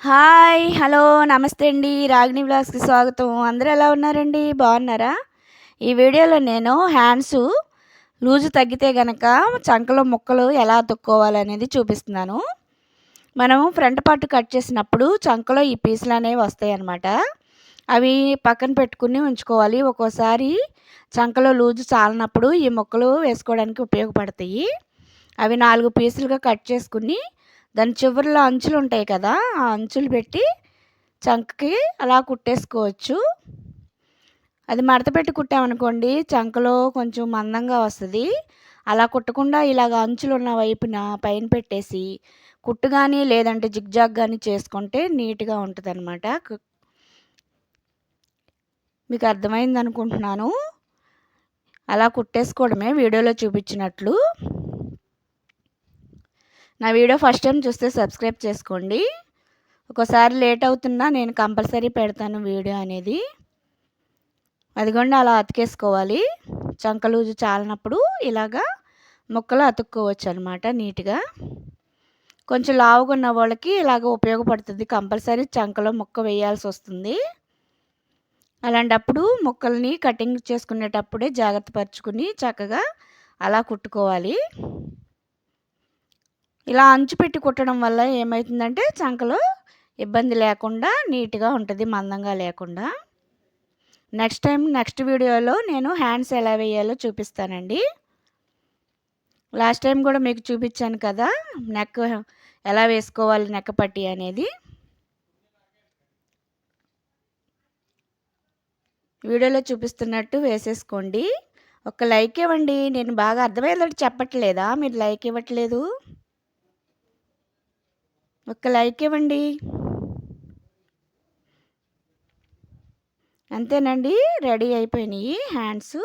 Hi hello నమస్తే అండి. రాగిణి బ్లాగ్స్కి స్వాగతం. అందరూ ఎలా ఉన్నారండి? బాగున్నారా? ఈ వీడియోలో నేను హ్యాండ్స్ లూజు తగ్గితే గనక చంకలో ముక్కలు ఎలా అతుక్కోవాలనేది చూపిస్తున్నాను. మనము ఫ్రంట్ పార్ట్ కట్ చేసినప్పుడు చంకలో ఈ పీసులు అనేవి వస్తాయి అన్నమాట. అవి పక్కన పెట్టుకుని ఉంచుకోవాలి. ఒక్కోసారి చంకలో లూజు చాలినప్పుడు ఈ ముక్కలు వేసుకోవడానికి ఉపయోగపడతాయి. అవి నాలుగు పీసులుగా కట్ చేసుకుని దాని చివరిలో అంచులు ఉంటాయి కదా ఆ అంచులు పెట్టి చంకకి అలా కుట్టేసుకోవచ్చు. అది మడత పెట్టి కుట్టామనుకోండి చంకలో కొంచెం మందంగా వస్తుంది. అలా కుట్టకుండా ఇలాగ అంచులు ఉన్న వైపున పైన పెట్టేసి కుట్టు కానీ లేదంటే జిగ్జాగ్ కానీ చేసుకుంటే నీట్గా ఉంటుంది అనమాట మీకు అర్థమైంది అనుకుంటున్నాను అలా కుట్టేసుకోవడమే వీడియోలో చూపించినట్లు. నా వీడియో ఫస్ట్ టైం చూస్తే సబ్స్క్రైబ్ చేసుకోండి. ఒకసారి లేట్ అవుతున్నా నేను కంపల్సరీ పెడతాను వీడియో అనేది. అదిగోండి అలా అతికేసుకోవాలి. చంకలూజు చాలినప్పుడు ఇలాగా ముక్కలు అతుక్కోవచ్చు అనమాట నీట్గా. కొంచెం లావుగా ఉన్న వాళ్ళకి ఇలాగ ఉపయోగపడుతుంది. కంపల్సరీ చంకలో ముక్క వేయాల్సి వస్తుంది. అలాంటప్పుడు ముక్కల్ని కటింగ్ చేసుకునేటప్పుడే జాగ్రత్త పరుచుకుని చక్కగా అలా కుట్టుకోవాలి. ఇలా అంచు పెట్టి కుట్టడం వల్ల ఏమవుతుందంటే చంకలో ఇబ్బంది లేకుండా నీట్గా ఉంటుంది మందంగా లేకుండా. నెక్స్ట్ టైం నెక్స్ట్ వీడియోలో నేను హ్యాండ్స్ ఎలా వేయాలో చూపిస్తానండి. లాస్ట్ టైం కూడా మీకు చూపించాను కదా నెక్ ఎలా వేసుకోవాలి నెక్క పట్టి అనేది. వీడియోలో చూపిస్తున్నట్టు వేసేసుకోండి. ఒక లైక్ ఇవ్వండి. నేను బాగా అర్థమయ్యేటట్టు చెప్పట్లేదా? మీరు లైక్ ఇవ్వట్లేదు. ఒక లైక్ ఇవ్వండి. అంతేనండి రెడీ అయిపోయినాయి హ్యాండ్స్.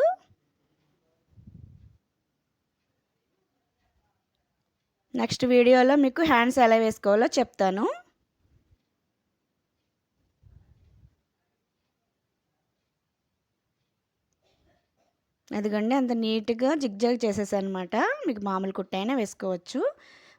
నెక్స్ట్ వీడియోలో మీకు హ్యాండ్స్ ఎలా వేసుకోవాలో చెప్తాను. అదిగండి అంత నీట్గా జిగ్జాగ్ చేసేసానమాట. అనమాట మీకు మామూలు కుట్టైనా వేసుకోవచ్చు.